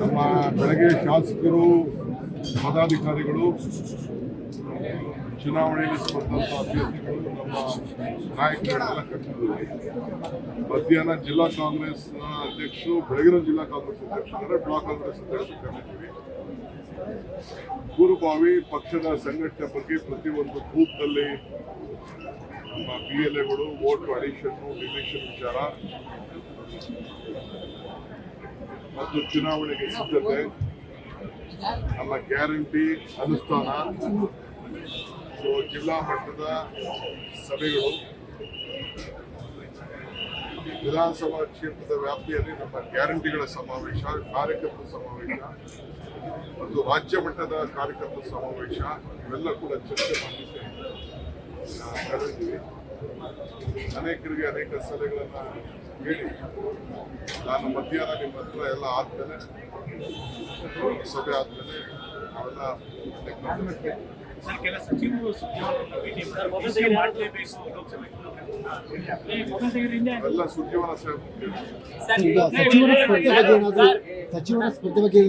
ನಮ್ಮ ಬೆಳಗ್ಗೆ ಶಾಸಕರು, ಪದಾಧಿಕಾರಿಗಳು, ಚುನಾವಣೆಯಲ್ಲಿ ಸ್ಪರ್ಧಂತ ಅಭ್ಯರ್ಥಿಗಳು ನಮ್ಮ ನಾಯಕರೆಲ್ಲ ಕಟ್ಟಿದ್ದಾರೆ ಮಧ್ಯಾಹ್ನ ಜಿಲ್ಲಾ ಕಾಂಗ್ರೆಸ್ ಅಧ್ಯಕ್ಷರು, ಬೆಳಗಿನ ಜಿಲ್ಲಾ ಕಾಂಗ್ರೆಸ್ ಅಧ್ಯಕ್ಷರು ಬ್ಲಾಕ್ ಕಾಂಗ್ರೆಸ್ ಅಧ್ಯಕ್ಷರು ಕಂಡಿದ್ದೀವಿ ಪೂರ್ವಭಾವಿ ಪಕ್ಷದ ಸಂಘಟನೆ ಬಗ್ಗೆ ಪ್ರತಿಯೊಂದು ಬೂತ್ನಲ್ಲಿ ನಮ್ಮ ಬಿ ಎಲ್ ಎಗಳು ವೋಟ್ ಅಡಿಷನ್ನು ಡಿಲೆಕ್ಷನ್ ವಿಚಾರ. ಮತ್ತು ಚುನಾವಣೆಗೆ ಸಿದ್ಧತೆ, ನಮ್ಮ ಗ್ಯಾರಂಟಿ ಅನುಷ್ಠಾನ. ಸೊ ಜಿಲ್ಲಾ ಮಟ್ಟದ ಸಭೆಗಳು, ವಿಧಾನಸಭಾ ಕ್ಷೇತ್ರದ ವ್ಯಾಪ್ತಿಯಲ್ಲಿ ನಮ್ಮ ಗ್ಯಾರಂಟಿಗಳ ಸಮಾವೇಶ, ಕಾರ್ಯಕರ್ತರ ಸಮಾವೇಶ ಮತ್ತು ರಾಜ್ಯ ಮಟ್ಟದ ಕಾರ್ಯಕರ್ತರ ಸಮಾವೇಶ, ಇವೆಲ್ಲ ಕೂಡ ಚರ್ಚೆ ಮಾಡಲಿಕ್ಕೆ ಕರೆದಿದ್ದೀವಿ. ಅನೇಕರಿಗೆ ಅನೇಕ ಸಲಹೆಗಳನ್ನು ಹೇಳಿ ನಾನು ಮಧ್ಯಾಹ್ನ ನಿಮ್ಮ ಹತ್ರ ಎಲ್ಲ ಆದ್ಮೇಲೆ ಸಭೆ ಆದ್ಮೇಲೆ ಅವೆಲ್ಲ ಸಚಿವ ಸಚಿವರು ಎಲ್ಲ ಸಚಿವರ ಸ್ಪರ್ಧೆ ಬಗ್ಗೆ